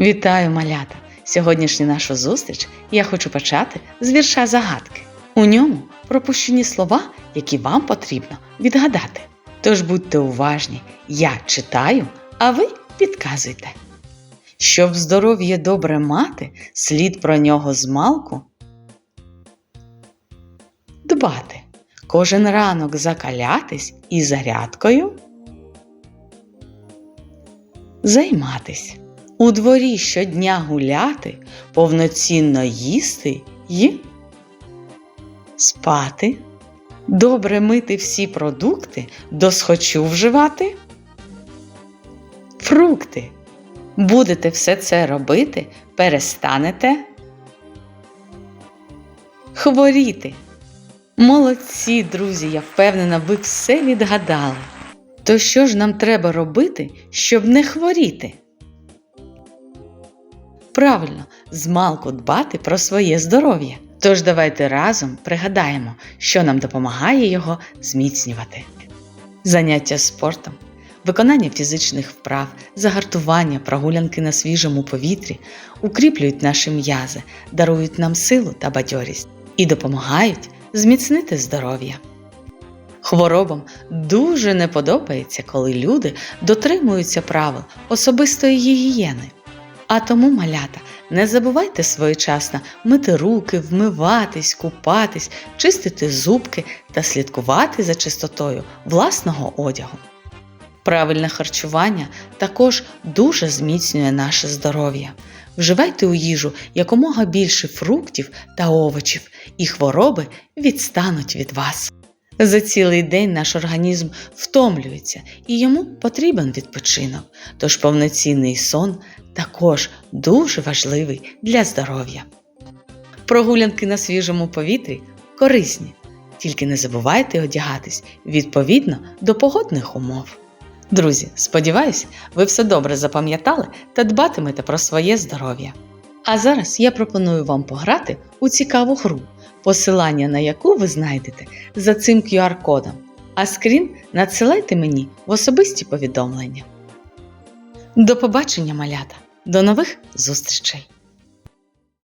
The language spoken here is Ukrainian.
Вітаю, малята! Сьогоднішню нашу зустріч я хочу почати з вірша загадки. У ньому пропущені слова, які вам потрібно відгадати. Тож будьте уважні, я читаю, а ви підказуйте. Щоб здоров'я добре мати, слід про нього змалку дбати. Кожен ранок закалятись і зарядкою займатись. У дворі щодня гуляти, повноцінно їсти і спати, добре мити всі продукти, досхочу вживати. Фрукти. Будете все це робити, перестанете хворіти. Молодці, друзі, я впевнена, ви все відгадали. То що ж нам треба робити, щоб не хворіти? Правильно, змалку дбати про своє здоров'я. Тож давайте разом пригадаємо, що нам допомагає його зміцнювати. Заняття спортом, виконання фізичних вправ, загартування, прогулянки на свіжому повітрі укріплюють наші м'язи, дарують нам силу та бадьорість і допомагають зміцнити здоров'я. Хворобам дуже не подобається, коли люди дотримуються правил особистої гігієни. А тому, малята, не забувайте своєчасно мити руки, вмиватись, купатись, чистити зубки та слідкувати за чистотою власного одягу. Правильне харчування також дуже зміцнює наше здоров'я. Вживайте у їжу якомога більше фруктів та овочів, і хвороби відстануть від вас. За цілий день наш організм втомлюється і йому потрібен відпочинок, тож повноцінний сон також дуже важливий для здоров'я. Прогулянки на свіжому повітрі корисні, тільки не забувайте одягатись відповідно до погодних умов. Друзі, сподіваюсь, ви все добре запам'ятали та дбатимете про своє здоров'я. А зараз я пропоную вам пограти у цікаву гру, посилання на яку ви знайдете за цим QR-кодом, а скрін надсилайте мені в особисті повідомлення. До побачення, малята! До нових зустрічей!